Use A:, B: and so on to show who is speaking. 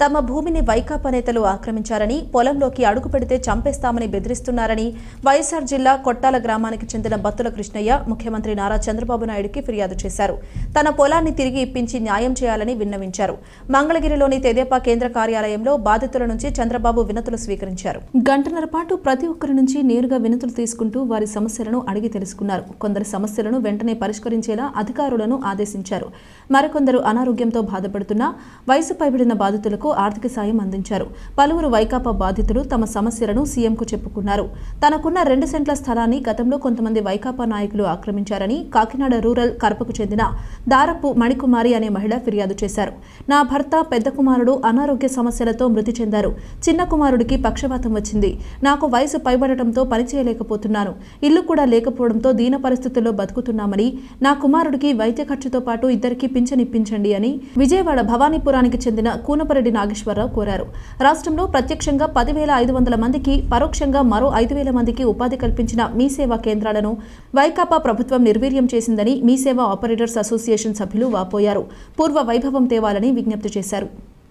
A: తమ భూమిని వైకాపా నేతలు ఆక్రమించారని పొలంలోకి అడుగు పెడితే చంపేస్తామని బెదిరిస్తున్నారని వైఎస్ఆర్ జిల్లా కొట్టాల గ్రామానికి చెందిన బత్తుల కృష్ణయ్య ముఖ్యమంత్రి నారా చంద్రబాబు నాయుడుకి ఫిర్యాదు చేశారు. తన పొలాన్ని తిరిగి ఇప్పించి న్యాయం చేయాలని విన్నవించారు. మంగళగిరిలోని తెదేపా కేంద్ర కార్యాలయంలో బాధితుల నుంచి చంద్రబాబు వినతులు స్వీకరించారు. గంటన్నర పాటు ప్రతి ఒక్కరి నుంచి నేరుగా వినతులు తీసుకుంటూ వారి సమస్యలను అడిగి తెలుసుకున్నారు. కొందరు సమస్యలను వెంటనే పరిష్కరించేలా అధికారులను ఆదేశించారు. మరికొందరు అనారోగ్యంతో బాధపడుతున్న వయసు పైబడిన బాధితులకు ఆర్థిక సాయం అందించారు. పలువురు వైకాపా బాధితులు తమ సమస్యలను సీఎంకు చెప్పుకున్నారు. తనకున్న రెండు సెంట్ల స్థలాన్ని గతంలో కొంతమంది వైకాపా నాయకులు ఆక్రమించారని కాకినాడ రూరల్ కరపకు చెందిన దారపు మణికుమారి అనే మహిళ ఫిర్యాదు చేశారు. నా భర్త పెద్ద కుమారుడు అనారోగ్య సమస్యలతో మృతి చెందారు. చిన్న కుమారుడికి పక్షవాతం వచ్చింది. నాకు వయసు పైబడటంతో పనిచేయలేకపోతున్నాను. ఇల్లు కూడా లేకపోవడంతో దీన పరిస్థితుల్లో బతుకుతున్నామని నా కుమారుడికి వైద్య ఖర్చుతో పాటు ఇద్దరికి పింఛనిప్పించండి అని విజయవాడ భవానీపురానికి చెందిన కూనపరెడ్డి నాగేశ్వరరావు కోరారు. రాష్ట్రంలో ప్రత్యక్షంగా పదివేల ఐదు వందల మందికి పరోక్షంగా మరో ఐదు వేల మందికి ఉపాధి కల్పించిన మీ సేవా కేంద్రాలను వైకాపా ప్రభుత్వం నిర్వీర్యం చేసిందని మీ సేవా ఆపరేటర్స్ అసోసియేషన్ సభ్యులు వాపోయారు. పూర్వ వైభవం తేవాలని విజ్ఞప్తి చేశారు.